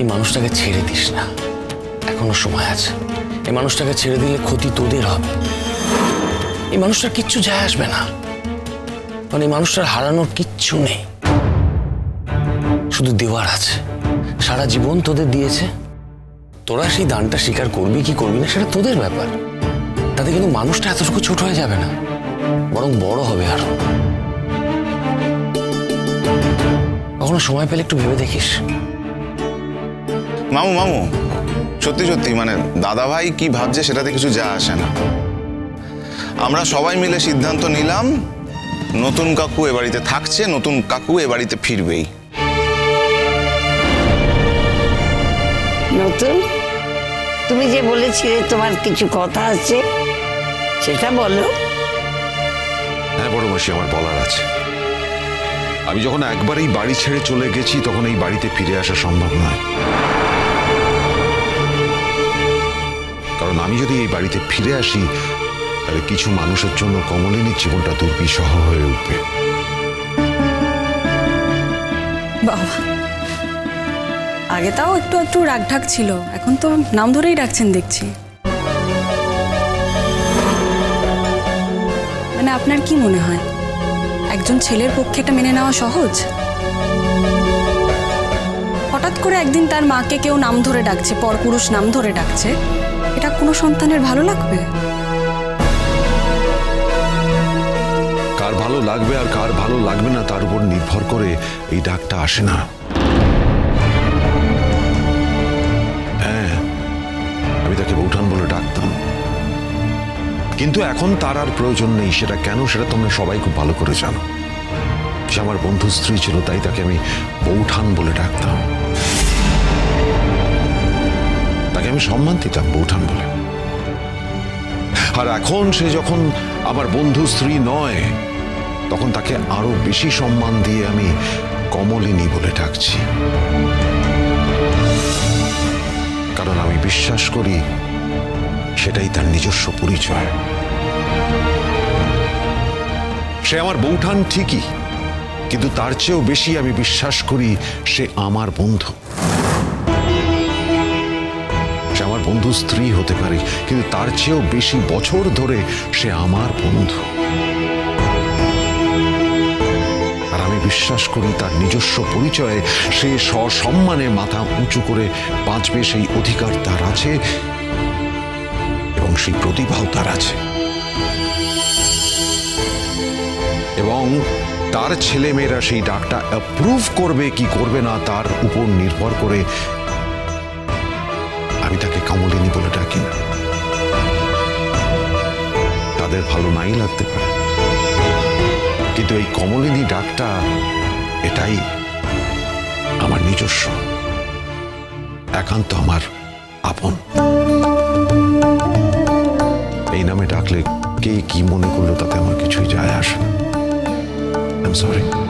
এই মানুষটাকে ছেড়ে দিস না। এখনও সময় আছে। এই মানুষটাকে ছেড়ে দিলে ক্ষতি তোদের হবে। এই মানুষটার কিচ্ছু যায় আসবে না। মানে এই মানুষটার হারানোর কিচ্ছু নেই। শুধু দেওয়ার আছে। সারা জীবন তোদের দিয়েছে। তোরা সেই দানটা স্বীকার করবি কি করবি না, সেটা তোদের ব্যাপার। তাতে কিন্তু মানুষটা এতটুকু ছোট হয়ে যাবে না। বরং বড় হবে আরও। কখনো সময় পেলে একটু ভেবে দেখিস। মামু মামু। সত্যি সত্যি মানে দাদা ভাই কি ভাবছে সেটাতে কিছু যা আসে না। আমরা সবাই মিলে সিদ্ধান্ত নিলাম নতুন কাকু এ বাড়িতে থাকছে নতুন কাকু এ বাড়িতে ফিরবেই। নতুন? তুমি যে বলেছিলে তোমার কিছু কথা আছে সেটা বলো। হ্যাঁ বড় মাসি আমার বলার আছে। আমি যখন একবার এই বাড়ি ছেড়ে চলে গেছি তখন এই বাড়িতে ফিরে আসা সম্ভব নয়। কারণ আমি যদি এই বাড়িতে ফিরে আসি, তাহলে কিছু মানুষের জন্য কমলিনীর জীবনটা দুর্বিষহ হয়ে উঠবে। আগে তাও একটু একটু রাগঢাক ছিল, এখন তো নাম ধরেই ডাকছেন দেখছি। মানে আপনার কি মনে হয়? একজন ছেলের পক্ষে এটা মেনে নেওয়া সহজ? হঠাৎ করে একদিন তার মাকে কেউ নাম ধরে ডাকছে, পরপুরুষ নাম ধরে ডাকছে। এটা কোনো সন্তানের ভালো লাগবে? কার ভালো লাগবে আর কার ভালো লাগবে না তার উপর নির্ভর করে এই ডাকটা আসে না। হ্যাঁ আমি তাকে বৌঠান বলে ডাকতাম। কিন্তু এখন তার আর প্রয়োজন নেই, সেটা কেন সেটা তোমরা সবাই খুব ভালো করে জানো। সে আমার বন্ধু স্ত্রী ছিল, তাই তাকে আমি বৌঠান বলে ডাকতাম। তাকে আমি সম্মান দিতাম, বৌঠান বলে। আর এখন সে যখন আমার বন্ধু স্ত্রী নয়, তখন তাকে আরও বেশি সম্মান দিয়ে আমি কমলিনী বলে ডাকছি। কারণ আমি বিশ্বাস করি, সেটাই তার নিজস্ব পরিচয়। সে আমার বৌঠান ঠিকই, কিন্তু তার চেয়েও বেশি আমি বিশ্বাস করি, সে আমার বন্ধু। বন্ধু স্ত্রী হতে পারে, কিন্তু তার চেয়েও বেশি বছর ধরে সে আমার বন্ধু। আর আমি বিশ্বাস করি তার নিজস্ব পরিচয়ে সে সসম্মানে মাথা উঁচু করে বাঁচবে সেই অধিকার তার আছে এবং সেই প্রতিভাও তার আছে। এবং তার ছেলেমেয়েরা সেই ডাকটা অ্যাপ্রুভ করবে কি করবে না তার উপর নির্ভর করে আমি তাকে কামলিনী বলে ডাকি। তাদের ভালো নাই লাগতে পারে। কিন্তু এই কমলিনী ডাকটা, এটাই আমার নিজস্ব। একান্ত আমার আপন। এই নামে ডাকলে কে কি মনে করল তাতে আমার কিছুই যায় আসে না। I sorry